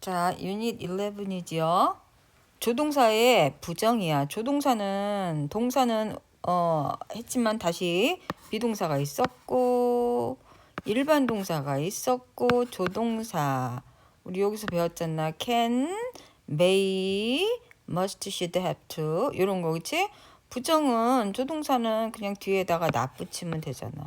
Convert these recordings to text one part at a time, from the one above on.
자, 유닛 11이지요. 조동사의 부정이야. 조동사는 동사는 어 했지만 다시 비동사가 있었고 일반 동사가 있었고 조동사 우리 여기서 배웠잖아. can, may, must, should, have to 이런 거 그치? 부정은 조동사는 그냥 뒤에다가 not 붙이면 되잖아.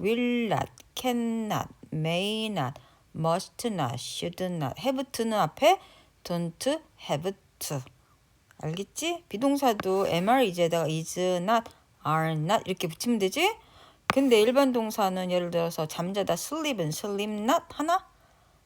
will not, can not, may not, must not, should not, have to는 앞에 don't have to. 알겠지? 비동사도 mr 이제다가 is not, are not 이렇게 붙이면 되지? 근데 일반 동사는 예를 들어서 잠자다 sleep은 sleep not 하나?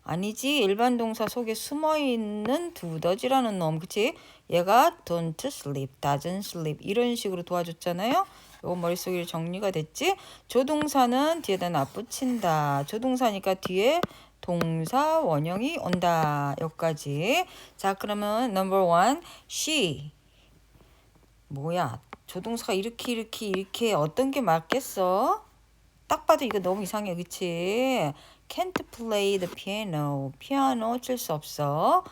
아니지. 일반 동사 속에 숨어 있는 두더지라는 놈. 그치? 얘가 don't sleep, doesn't sleep 이런 식으로 도와줬잖아요. 요거 머릿속에 정리가 됐지? 조동사는 뒤에다 나 붙인다. 조동사니까 뒤에 동사 원형이 온다. 여기까지. 자, 그러면 number one, she. 뭐야? 조동사가 이렇게 이렇게 이렇게 어떤 게 맞겠어? 딱 봐도 이거 너무 이상해, 그치? Can't play the piano. 피아노 칠 수 없어.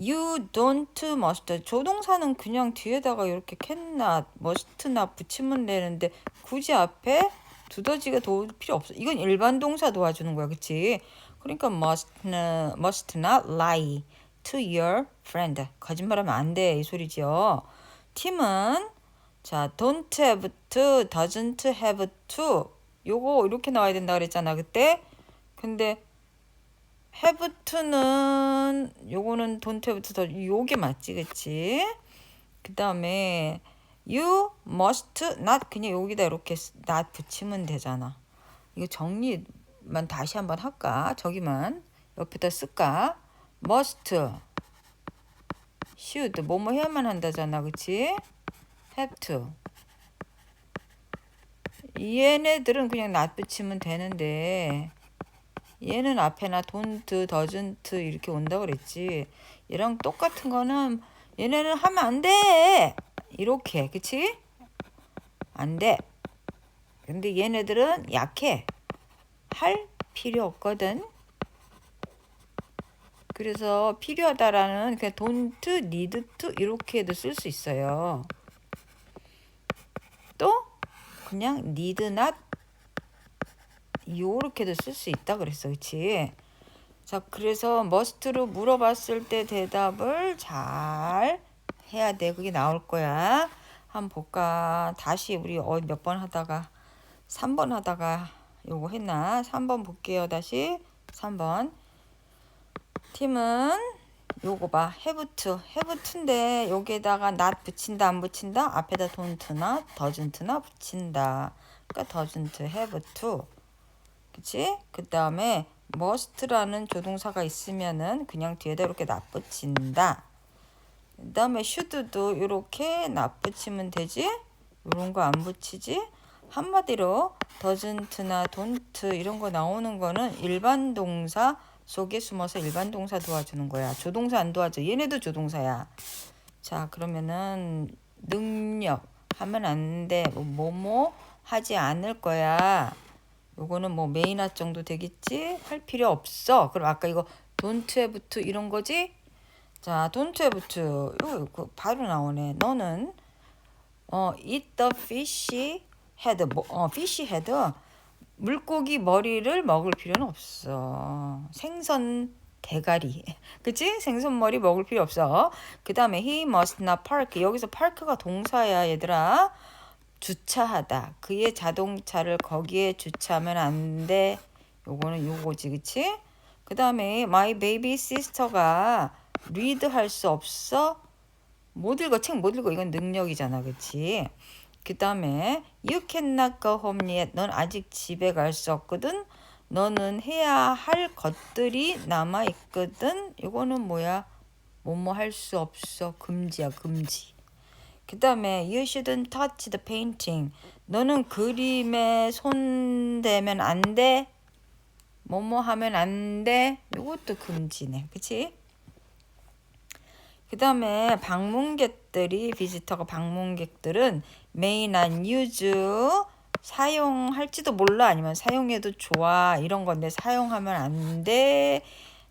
You don't must. 조동사는 그냥 뒤에다가 이렇게 cannot, must나 붙이면 되는데 굳이 앞에 두더지가 도울 필요 없어. 이건 일반 동사 도와주는 거야, 그치? 그러니까 must, must not lie to your friend. 거짓말하면 안 돼, 이 소리죠. 팀은 자, don't have to, doesn't have to. 요거 이렇게 나와야 된다 그랬잖아, 그때. 근데 to는 요거는 don't have to 더 요게 맞지, 그치? 그 다음에 you must not 그냥 여기다 이렇게 not 붙이면 되잖아. 이거 정리만 다시 한번 할까? 저기만 옆에다 쓸까? must, should 뭐뭐 해야만 한다잖아, 그치? have to. 얘네들은 그냥 not 붙이면 되는데 얘는 앞에나 don't, doesn't 이렇게 온다 그랬지. 얘랑 똑같은 거는 얘네는 하면 안 돼. 이렇게, 그치? 안 돼. 근데 얘네들은 약해. 할 필요 없거든. 그래서 필요하다라는 그냥 don't, need to 이렇게도 쓸 수 있어요. 또 그냥 need not 요렇게도 쓸 수 있다 그랬어. 그치? 자, 그래서 must로 물어봤을 때 대답을 잘 해야 돼. 그게 나올 거야. 한번 볼까? 다시 우리 어, 몇 번 하다가 3번 하다가 요거 했나? 3번 볼게요. 다시 3번. 팀은 요거 봐. have to인데 여기에다가 not 붙인다 안 붙인다? 앞에다 don't나 doesn't나 붙인다. 그러니까 have to. 그치? 그 다음에 must라는 조동사가 있으면은 그냥 뒤에다 이렇게 납붙인다. 그 다음에 should도 이렇게 납붙이면 되지? 이런 거 안 붙이지? 한마디로 doesn't나 don't 이런 거 나오는 거는 일반 동사 속에 숨어서 일반 동사 도와주는 거야. 조동사 안 도와줘. 얘네도 조동사야. 자, 그러면은 능력 하면 안 돼. 뭐, 뭐뭐 하지 않을 거야. 요거는 뭐 메이나 정도 되겠지? 할 필요 없어. 그럼 아까 이거 don't have to 이런 거지? 자, don't have to. 이거, 이거 바로 나오네. 너는 어 eat the fish head. 뭐, 어 fish head. 물고기 머리를 먹을 필요는 없어. 생선 대가리. 그치? 생선 머리 먹을 필요 없어. 그 다음에 he must not park. 여기서 park가 동사야, 얘들아. 주차하다. 그의 자동차를 거기에 주차하면 안 돼. 요거는 요거지, 그치? 그 다음에 my baby sister가 read 할 수 없어? 못 읽어, 책 못 읽어. 이건 능력이잖아, 그치? 그 다음에 you cannot go home yet. 넌 아직 집에 갈 수 없거든. 너는 해야 할 것들이 남아 있거든. 이거는 뭐야? 뭐뭐 할 수 없어. 금지야, 금지. 그 다음에 you shouldn't touch the painting. 너는 그림에 손 대면 안 돼. 뭐뭐 하면 안 돼. 이것도 금지네. 그치? 그 다음에 방문객들이 비지터가 방문객들은 may not use 사용할지도 몰라 아니면 사용해도 좋아 이런 건데 사용하면 안 돼.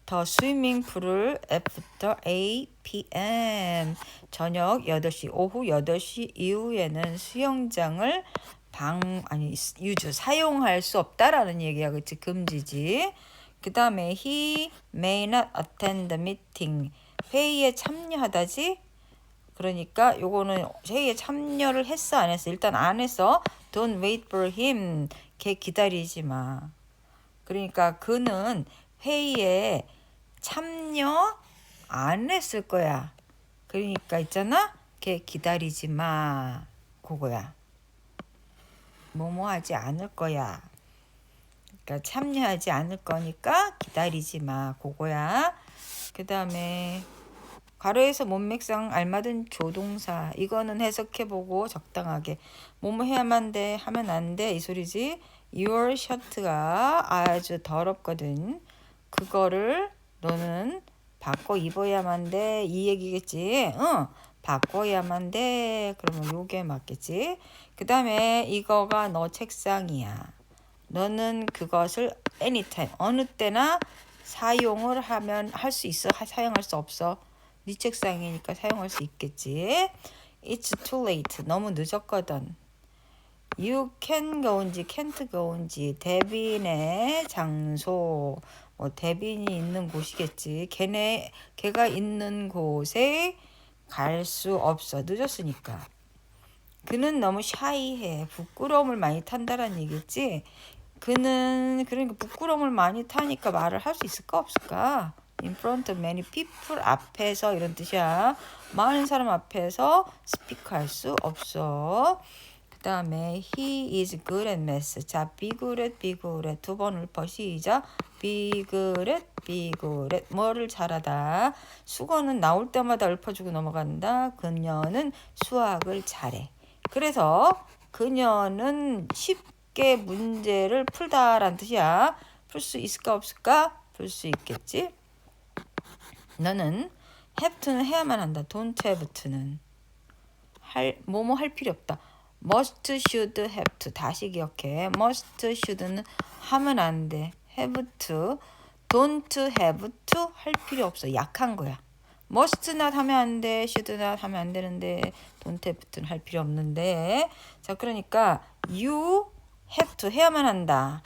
더 스위밍 풀을 after 8 p.m. 저녁 8시, 오후 8시 이후에는 수영장을 방 아니 유주 사용할 수 없다라는 얘기야. 그치 금지지. 그다음에 he may not attend the meeting. 회의에 참여하다지. 그러니까 요거는 회의에 참여를 했어 안 했어? 일단 안 했어. Don't wait for him. 걔 기다리지 마. 그러니까 그는 회의에 참여 안 했을 거야. 그러니까 있잖아. 걔 기다리지 마. 그거야. 뭐뭐 하지 않을 거야. 그러니까 참여하지 않을 거니까 기다리지 마. 그거야. 그 다음에 가로에서 몸맥상 알맞은 조동사 이거는 해석해보고 적당하게 뭐뭐 해야만 돼 하면 안 돼 이 소리지 your shirt가 아주 더럽거든 그거를 너는 바꿔 입어야만 돼. 이 얘기겠지? 응. 바꿔야만 돼. 그러면 요게 맞겠지? 그 다음에 이거가 너 책상이야. 너는 그것을 anytime 어느 때나 사용을 하면 할 수 있어? 하- 사용할 수 없어? 네 책상이니까 사용할 수 있겠지? It's too late. 너무 늦었거든. You can go인지 can't go인지 대빈의 장소 뭐 대빈이 있는 곳이겠지. 걔네 걔가 있는 곳에 갈 수 없어. 늦었으니까. 그는 너무 샤이해. 부끄러움을 많이 탄다라는 얘기겠지? 그는 그러니까 부끄러움을 많이 타니까 말을 할 수 있을까 없을까? In front of many people 앞에서 이런 뜻이야. 많은 사람 앞에서 스피크 할수 없어 그 다음에 he is good at math. 자, be good at, be good at. 두 번 읊어 시작. be good at, be good at. 뭐를 잘하다. 수거는 나올 때마다 읊어주고 넘어간다. 그녀는 수학을 잘해. 그래서 그녀는 쉽게 문제를 풀다라는 뜻이야. 풀 수 있을까 없을까? 풀 수 있겠지. 너는 have to는 해야만 한다. don't have to는 할 뭐뭐 할 필요 없다. Must, should, have to 다시 기억해. must, should는 하면 안 돼. have to, don't have to 할 필요 없어. 약한 거야. must not 하면 안 돼. should not 하면 안 되는데 don't have to는 할 필요 없는데. 자, 그러니까 you have to 해야만 한다.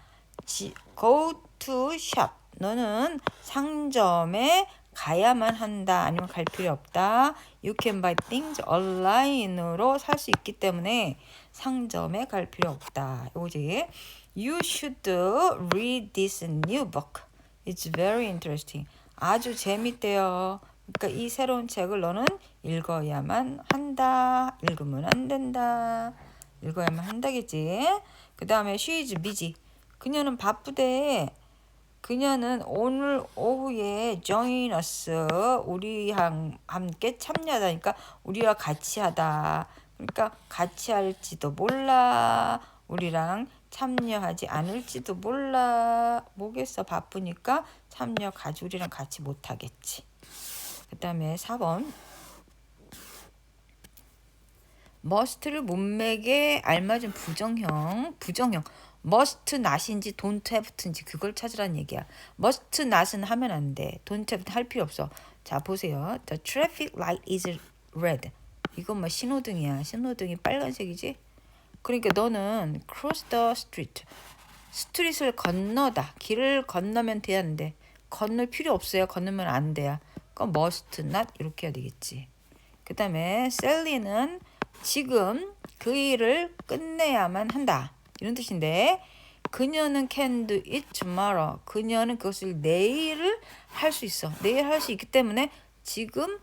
지- go to shop. 너는 상점에 가야만 한다. 아니면 갈 필요 없다. You can buy things online으로 살 수 있기 때문에 상점에 갈 필요 없다. 이거지. You should read this new book. It's very interesting. 아주 재밌대요. 그러니까 이 새로운 책을 너는 읽어야만 한다. 읽으면 안 된다. 읽어야만 한다겠지. 그 다음에 she is busy. 그녀는 바쁘대. 그녀는 오늘 오후에 join us 우리랑 함께 참여하다니까 우리와 같이 하다. 그러니까 같이 할지도 몰라. 우리랑 참여하지 않을지도 몰라. 뭐겠어 바쁘니까 참여 가지 우리랑 같이 못 하겠지. 그 다음에 4번 must를 문맥에 알맞은 부정형, 부정형. Must not인지 don't have인지 그걸 찾으라는 얘기야. must not은 하면 안 돼. don't have 할 필요 없어. 자 보세요. The traffic light is red. 이건 뭐 신호등이야. 신호등이 빨간색이지. 그러니까 너는 cross the street. 스트릿을 건너다. 길을 건너면 되는데 건널 필요 없어요. 건너면 안 돼요. 그럼 must not 이렇게 해야 되겠지. 그 다음에 셀리는 지금 그 일을 끝내야만 한다. 이런 뜻인데 그녀는 can do it tomorrow. 그녀는 그것을 내일을 할 수 있어. 내일 할 수 있기 때문에 지금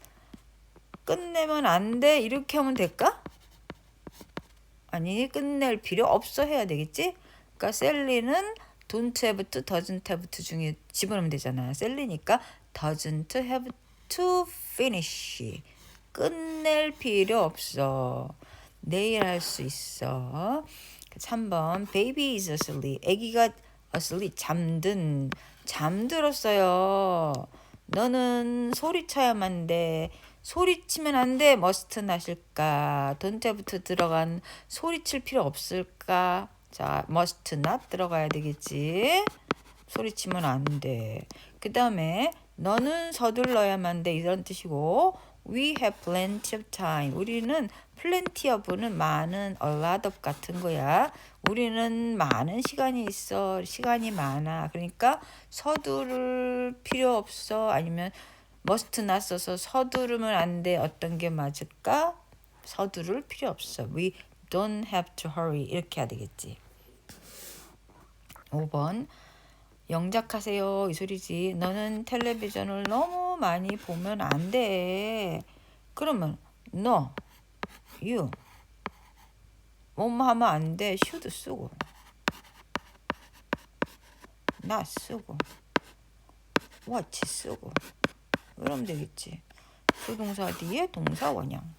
끝내면 안 돼. 이렇게 하면 될까? 아니 끝낼 필요 없어 해야 되겠지? 그러니까 셀리는 don't have to, doesn't have to 중에 집어넣으면 되잖아. 셀리니까 doesn't have to finish. 끝낼 필요 없어. 내일 할 수 있어. 3번 baby is asleep. 아기가 asleep 잠든 잠들었어요. 너는 소리쳐야만 돼. 소리치면 안 돼. 머스트 나실까? 돈테부터 들어간 소리칠 필요 없을까? 자, must not 들어가야 되겠지. 소리치면 안 돼. 그 다음에 너는 서둘러야만 돼 이런 뜻이고 we have plenty of time. 우리는 plenty of는 많은 a lot of 같은 거야. 우리는 많은 시간이 있어. 시간이 많아. 그러니까 서두를 필요 없어. 아니면 must not 써서 서두르면 안 돼. 어떤 게 맞을까? 서두를 필요 없어. We don't have to hurry. 이렇게 해야 되겠지. 5번 영작하세요. 이 소리지. 너는 텔레비전을 너무 많이 보면 안 돼. 그러면 no you 뭐뭐 하면 안 돼. should 쓰고. not 쓰고. watch 쓰고. 그러면 되겠지. 조동사 뒤에 동사 원형.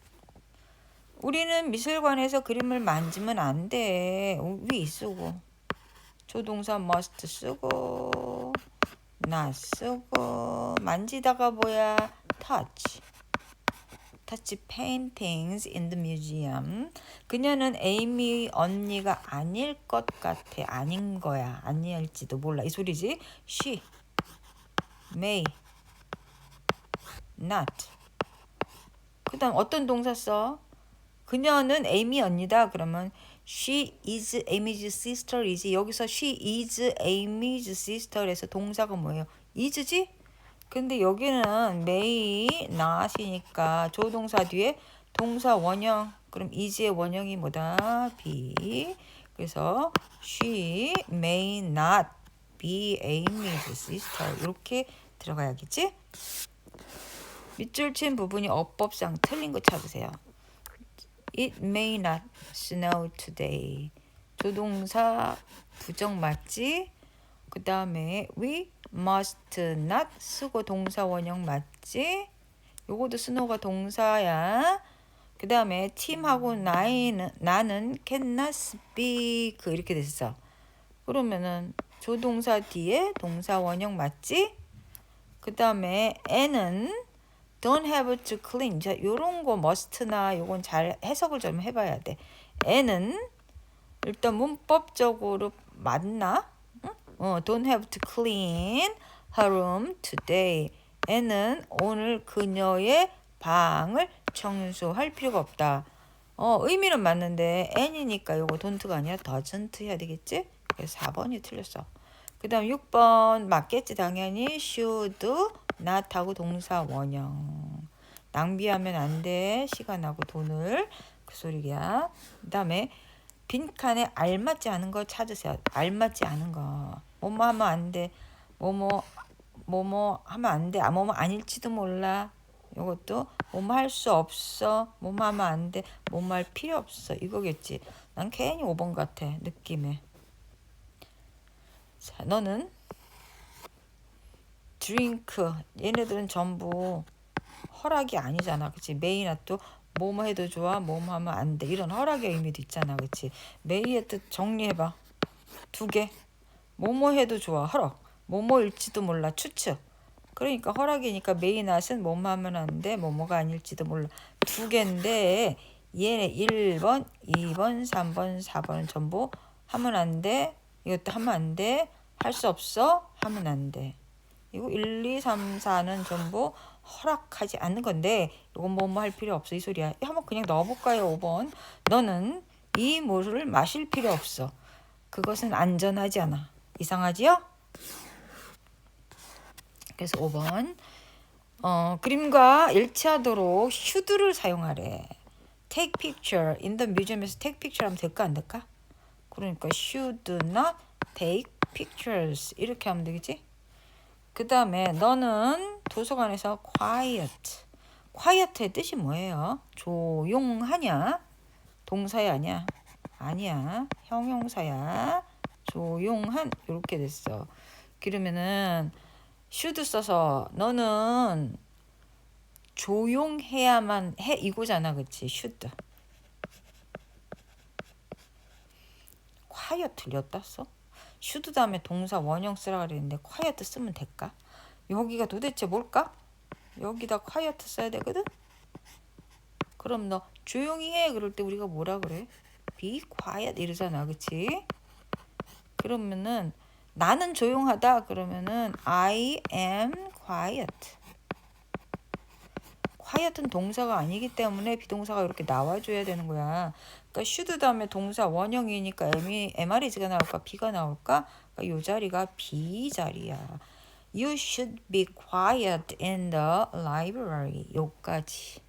우리는 미술관에서 그림을 만지면 안 돼. 위 쓰고 조동사 must 쓰고 not 쓰고 만지다가 뭐야? Touch paintings in the museum. 그녀는 에이미 언니가 아닐 것 같아. 아닌 거야. 아니할지도 몰라. 이 소리지? She may not. 그 다음 어떤 동사 써? 그녀는 에이미 언니다. 그러면 she is Amy's sister is 여기서 she is Amy's sister에서 동사가 뭐예요? is지? 근데 여기는 may not이니까 조동사 뒤에 동사 원형 그럼 is의 원형이 뭐다? be 그래서 she may not be Amy's sister 이렇게 들어가야겠지? 밑줄 친 부분이 어법상 틀린 거 찾으세요. It may not snow today. 조동사 부정 맞지? 그 다음에 we must not 쓰고 동사 원형 맞지? 요것도 snow가 동사야. 그 다음에 팀하고 나이는 나는 cannot speak 이렇게 됐어. 그러면은 조동사 뒤에 동사 원형 맞지? 그 다음에 n은 don't have to clean. 자, 요런 거 must나 요건 잘 해석을 좀 해봐야 돼. 애는 일단 문법적으로 맞나? 응? 어, don't have to clean her room today. 애는 오늘 그녀의 방을 청소할 필요가 없다. 어, 의미는 맞는데 n이니까 요거 don't가 아니라 doesn't 해야 되겠지? 그래서 4번이 틀렸어. 그 다음 6번 맞겠지 당연히 should not하고 동사 원형. 낭비하면 안 돼. 시간하고 돈을. 그 소리야. 그 다음에 빈칸에 알맞지 않은 거 찾으세요. 알맞지 않은 거. 뭐뭐 하면 안 돼. 뭐뭐 뭐뭐 하면 안 돼. 아 뭐뭐 아닐지도 몰라. 이것도 뭐뭐 할 수 없어. 뭐뭐 하면 안 돼. 뭐뭐 할 필요 없어. 이거겠지. 난 괜히 5번 같아. 느낌에. 자, 너는 드링크 얘네들은 전부 허락이 아니잖아. 그치? 메이나 또 뭐뭐 해도 좋아, 뭐뭐 하면 안 돼. 이런 허락의 의미도 있잖아. 그치? 메이의 뜻 정리해봐. 두 개. 뭐뭐 해도 좋아, 허락. 뭐뭐일지도 몰라, 추측. 그러니까 허락이니까 메이낫은 뭐뭐 하면 안 돼, 뭐뭐가 아닐지도 몰라. 두 개인데 얘네 1번, 2번, 3번, 4번은 전부 하면 안 돼, 이것도 하면 안 돼. 할 수 없어. 하면 안 돼. 이거 1, 2, 3, 4는 전부 허락하지 않는 건데 이건 뭐뭐 할 필요 없어 이 소리야. 한번 그냥 넣어볼까요 5번. 너는 이 물을 마실 필요 없어. 그것은 안전하지 않아. 이상하지요? 그래서 5번. 어, 그림과 일치하도록 should를 사용하래. take picture in the museum에서 take picture 하면 될까 안 될까? 그러니까 should not take pictures 이렇게 하면 되겠지? 그 다음에 너는 도서관에서 quiet. quiet의 뜻이 뭐예요? 조용하냐? 동사야 아니야? 아니야. 형용사야. 조용한 이렇게 됐어. 그러면은 should 써서 너는 조용해야만 해 이거잖아. 그치? should. quiet 틀렸다 써? 슈드 다음에 동사 원형 쓰라 그랬는데 quiet 쓰면 될까? 여기가 도대체 뭘까? 여기다 quiet 써야 되거든? 그럼 너 조용히 해 그럴 때 우리가 뭐라 그래? be quiet 이러잖아 그치? 그러면은 나는 조용하다 그러면은 I am quiet. quiet은 동사가 아니기 때문에 비동사가 이렇게 나와줘야 되는 거야. 그러니까 should 다음에 동사 원형이니까 M이, MR이가 나올까 B가 나올까? 그러니까 이 자리가 B 자리야. You should be quiet in the library. 요까지.